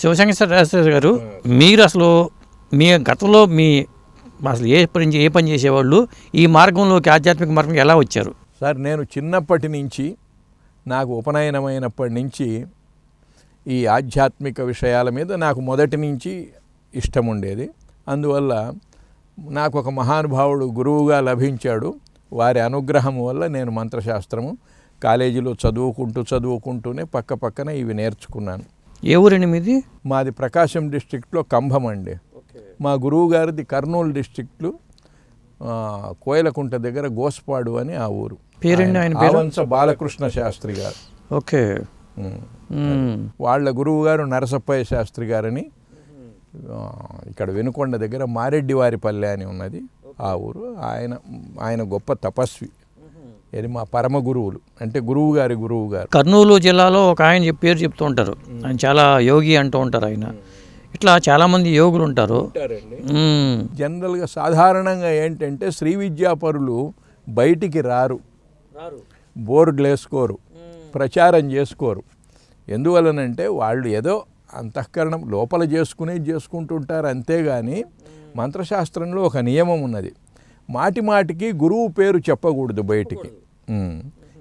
శివశంకర్ శాస్త్రి గారు మీరు అసలు మీ గతంలో మీ అసలు ఏ పని ఏ పని చేసేవాళ్ళు? ఈ మార్గంలోకి ఆధ్యాత్మిక మార్గం ఎలా వచ్చారు? సార్ నేను చిన్నప్పటి నుంచి నాకు ఉపనయనమైనప్పటి నుంచి ఈ ఆధ్యాత్మిక విషయాల మీద నాకు మొదటి నుంచి ఇష్టం ఉండేది. అందువల్ల నాకు ఒక మహానుభావుడు గురువుగా లభించాడు. వారి అనుగ్రహం వల్ల నేను మంత్రశాస్త్రము కాలేజీలో చదువుకుంటూ చదువుకుంటూనే పక్క పక్కన ఇవి నేర్చుకున్నాను. ఏ ఊరండి మీది? మాది ప్రకాశం డిస్ట్రిక్ట్లో కంభం అండి. మా గురువు గారిది కర్నూలు డిస్ట్రిక్ట్లు ఆ, కోయలకుంట దగ్గర గోస్పాడు అని ఆ ఊరు. పేరండి ఆయన బాలకృష్ణ శాస్త్రి గారు. ఓకే. వాళ్ళ గురువు గారు నరసప్పయ్య శాస్త్రి గారని ఇక్కడ వెనుకొండ దగ్గర మారెడ్డివారిపల్లె అని ఉన్నది. ఆ ఊరు. ఆయన ఆయన గొప్ప తపస్వి. ఇది మా పరమ గురువులు. అంటే గురువు గారి గురువు గారు. కర్నూలు జిల్లాలో ఒక ఆయన పేరు చెప్తూ ఉంటారు. ఆయన చాలా యోగి అంటూ ఉంటారు ఆయన. ఇట్లా చాలామంది యోగులు ఉంటారు. జనరల్గా సాధారణంగా ఏంటంటే శ్రీ విద్యాపరులు బయటికి రారు. బోర్డులు వేసుకోరు. ప్రచారం చేసుకోరు. ఎందువలనంటే వాళ్ళు ఏదో అంతఃకరణం లోపల చేసుకునేది చేసుకుంటుంటారు అంతేగాని మంత్రశాస్త్రంలో ఒక నియమం ఉన్నది. మాటి మాటికి గురువు పేరు చెప్పకూడదు బయటికి.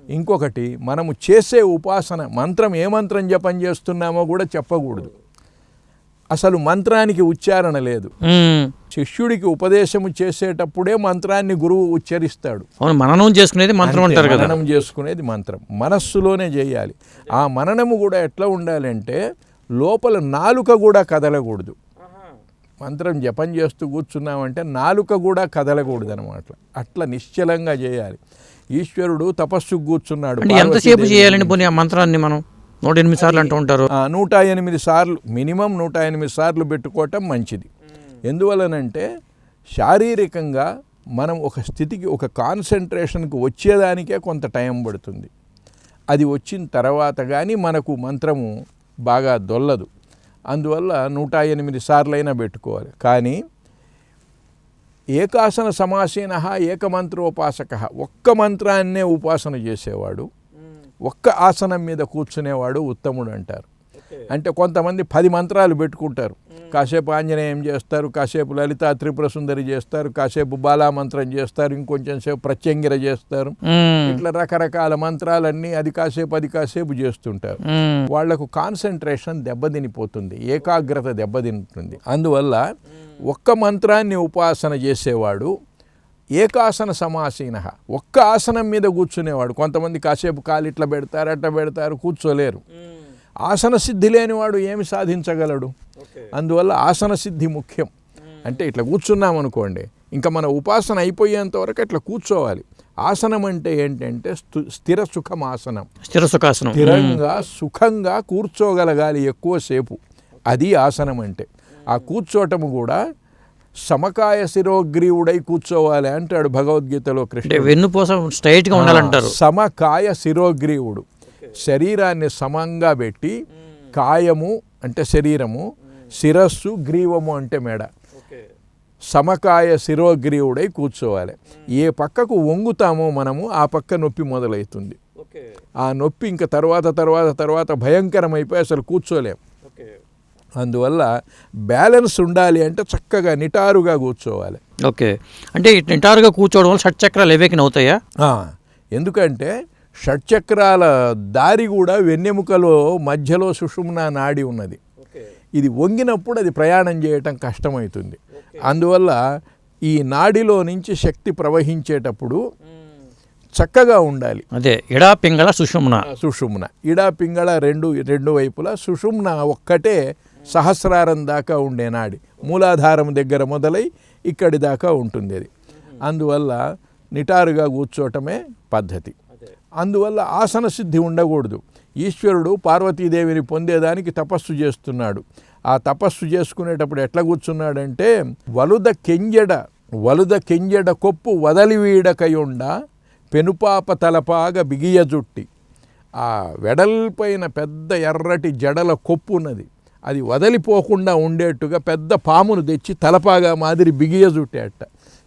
ఇంకొకటి మనము చేసే ఉపాసన మంత్రం ఏ మంత్రం జపం చేస్తున్నామో కూడా చెప్పకూడదు. అసలు మంత్రానికి ఉచ్చారణ లేదు. శిష్యుడికి ఉపదేశము చేసేటప్పుడే మంత్రాన్ని గురువు ఉచ్చరిస్తాడు. మననం చేసుకునేది మంత్రం అంటారు కదా. మననం చేసుకునేది మంత్రం. మనస్సులోనే చేయాలి. ఆ మననము కూడా ఎట్లా ఉండాలంటే లోపల నాలుక కూడా కదలకూడదు. మంత్రం జపం చేస్తూ కూర్చున్నామంటే నాలుక కూడా కదలకూడదు అనమాట అట్లా నిశ్చలంగా చేయాలి. ఈశ్వరుడు తపస్సుకు కూర్చున్నాడు ఎంతసేపు చేయాలండి పోనీ ఆ మంత్రాన్ని మనం నూట ఎనిమిది సార్లు అంటూ ఉంటారు? నూట ఎనిమిది సార్లు మినిమం నూట ఎనిమిది సార్లు పెట్టుకోవటం మంచిది. ఎందువలనంటే శారీరకంగా మనం ఒక స్థితికి ఒక కాన్సన్ట్రేషన్కి వచ్చేదానికే కొంత టైం పడుతుంది. అది వచ్చిన తర్వాత కానీ మనకు మంత్రము బాగా దొల్లదు. అందువల్ల నూట ఎనిమిది సార్లైనా పెట్టుకోవాలి. కానీ ఏకాసన సమాసీన ఏకమంత్రోపాసక. ఒక్క మంత్రాన్నే ఉపాసన చేసేవాడు ఒక్క ఆసనం మీద కూర్చునేవాడు ఉత్తముడు అంటారు. అంటే కొంతమంది పది మంత్రాలు పెట్టుకుంటారు. కాసేపు ఆంజనేయం చేస్తారు కాసేపు లలిత త్రిపుర సుందరి చేస్తారు కాసేపు బాలా మంత్రం చేస్తారు ఇంకొంచెం సేపు ప్రత్యంగిర చేస్తారు. ఇట్లా రకరకాల మంత్రాలన్నీ అది కాసేపు అది కాసేపు చేస్తుంటారు. వాళ్ళకు కాన్సన్ట్రేషన్ దెబ్బతినిపోతుంది ఏకాగ్రత దెబ్బతింటుంది. అందువల్ల ఒక్క మంత్రాన్ని ఉపాసన చేసేవాడు ఏకాసన సమాసీన ఒక్క ఆసనం మీద కూర్చునేవాడు. కొంతమంది కాసేపు కాలు ఇట్లా పెడతారు అట్లా పెడతారు కూర్చోలేరు. ఆసన సిద్ధి లేనివాడు ఏమి సాధించగలడు? అందువల్ల ఆసన సిద్ధి ముఖ్యం. అంటే ఇట్లా కూర్చున్నాం అనుకోండి ఇంకా మన ఉపాసన అయిపోయేంత వరకు అట్లా కూర్చోవాలి. ఆసనం అంటే ఏంటంటే స్థు- స్థిర సుఖం ఆసనం. స్థిర సుఖాసనం. స్థిరంగా సుఖంగా కూర్చోగలగాలి ఎక్కువసేపు. అది ఆసనం అంటే. ఆ కూర్చోటము కూడా సమకాయ శిరోగ్రీవుడై కూర్చోవాలి అంటాడు భగవద్గీతలో అంటే కృష్ణుడు. వెన్నుపూస స్ట్రైట్గా ఉండాలంటారు. సమకాయ శిరోగ్రీవుడు. శరీరాన్ని సమంగా పెట్టి కాయము అంటే శరీరము శిరస్సు గ్రీవము అంటే మెడ. సమకాయ శిరోగ్రీవుడై కూర్చోవాలి. ఏ పక్కకు వంగుతామో మనము ఆ పక్క నొప్పి మొదలవుతుంది ఆ నొప్పి ఇంకా తర్వాత తర్వాత తర్వాత భయంకరమైపోయి అసలు కూర్చోలేం. అందువల్ల బ్యాలెన్స్ ఉండాలి అంటే చక్కగా నిటారుగా కూర్చోవాలి. ఓకే. అంటే నిటారుగా కూర్చోవడం వల్ల షట్చక్రాలు ఎవేకిన అవుతాయా? ఆ, ఎందుకంటే షట్చక్రాల దారి కూడా వెన్నెముకలో మధ్యలో సుషుమ్న నాడి ఉన్నది. ఇది వంగినప్పుడు అది ప్రయాణం చేయటం కష్టమవుతుంది అందువల్ల ఈ నాడిలో నుంచి శక్తి ప్రవహించేటప్పుడు చక్కగా ఉండాలి. అదే ఎడా పింగళ సుషుమ్న. సుషుమ్న. ఇడా పింగళ రెండు రెండు వైపులా సుషుమ్న ఒక్కటే సహస్రారం దాకా ఉండే నాడి. మూలాధారం దగ్గర మొదలై ఇక్కడి దాకా ఉంటుంది అది. అందువల్ల నిటారుగా కూర్చోవటమే పద్ధతి. అందువల్ల ఆసన సిద్ధి ఉండకూడదు. ఈశ్వరుడు పార్వతీదేవిని పొందేదానికి తపస్సు చేస్తున్నాడు. ఆ తపస్సు చేసుకునేటప్పుడు ఎట్లా కూర్చున్నాడంటే వలుద కెంజెడ వలుద కెంజెడ కొప్పు వదలివీడకయుండ పెనుపాప తలపాగ బిగియ జుట్టి. ఆ వెడల్పైన పెద్ద ఎర్రటి జడల కొప్పు ఉన్నది అది వదిలిపోకుండా ఉండేట్టుగా పెద్ద పామును తెచ్చి తలపాగా మాదిరి బిగియ చుట్టాట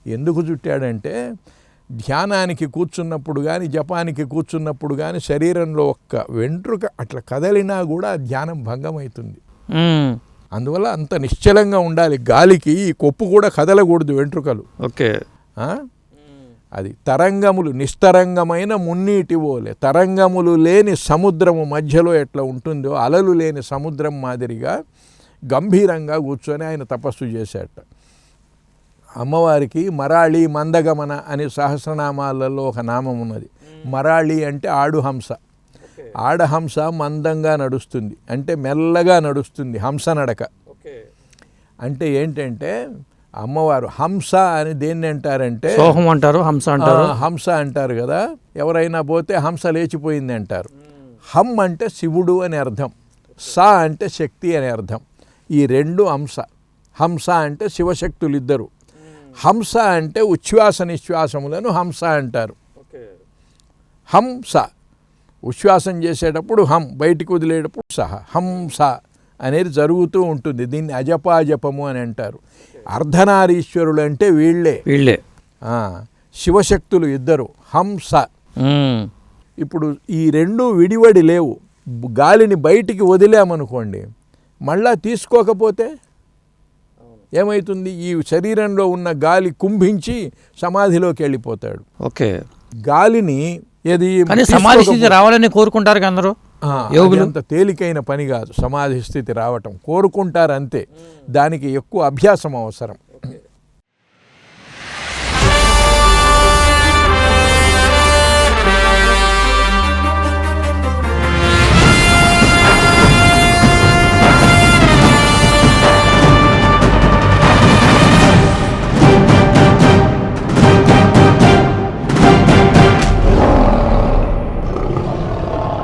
ఎందుకు చుట్టాడంటే ధ్యానానికి కూర్చున్నప్పుడు కానీ జపానికి కూర్చున్నప్పుడు కానీ శరీరంలో ఒక్క వెంట్రుక అట్లా కదలినా కూడా ధ్యానం భంగమవుతుంది మ్మ్. అందువల్ల అంత నిశ్చలంగా ఉండాలి. గాలికి ఈ కొప్పు కూడా కదలకూడదు వెంట్రుకలు. ఓకే? అది తరంగములు నిస్తరంగమైన మున్నీటి ఓలే. తరంగములు లేని సముద్రము మధ్యలో ఎట్లా ఉంటుందో అలలు లేని సముద్రం మాదిరిగా గంభీరంగా కూర్చొని ఆయన తపస్సు చేశాట అమ్మవారికి మరాళి మందగమన అనే సహస్రనామాలలో ఒక నామం ఉన్నది. మరాళి అంటే ఆడుహంస. ఆడహంస మందంగా నడుస్తుంది. అంటే మెల్లగా నడుస్తుంది హంస నడక. అంటే ఏంటంటే అమ్మవారు హంస అని దేన్ని అంటారంటే సోహం అంటారు హంస అంటారు. హంస అంటారు కదా. ఎవరైనా పోతే హంస లేచిపోయింది అంటారు. హం అంటే శివుడు అని అర్థం. స అంటే శక్తి అని అర్థం. ఈ రెండు హంస. హంస అంటే శివశక్తులు ఇద్దరు హంస అంటే ఉచ్ఛ్వాస నిశ్వాసములను హంస అంటారు. హంస. ఉచ్ఛ్వాసం చేసేటప్పుడు హం బయటికి వదిలేటప్పుడు సహ. హంస అనేది జరుగుతూ ఉంటుంది. దీన్ని అజపాజపము అని అంటారు. అర్ధనారీశ్వరులు అంటే వీళ్ళే. వీళ్ళే. ఆ, శివశక్తులు ఇద్దరు. హంస. ఇప్పుడు ఈ రెండు విడివడి లేవు. గాలిని బయటికి వదిలామనుకోండి మళ్ళా తీసుకోకపోతే ఏమవుతుంది ఈ శరీరంలో ఉన్న గాలి కుంభించి సమాధిలోకి వెళ్ళిపోతాడు. ఓకే. గాలిని ఏది సమాధి స్థితి రావాలని కోరుకుంటారు అందరూ? యోగులు? అంత తేలికైన పని కాదు. సమాధి స్థితి రావటం. కోరుకుంటారు అంతే. దానికి ఎక్కువ అభ్యాసం అవసరం.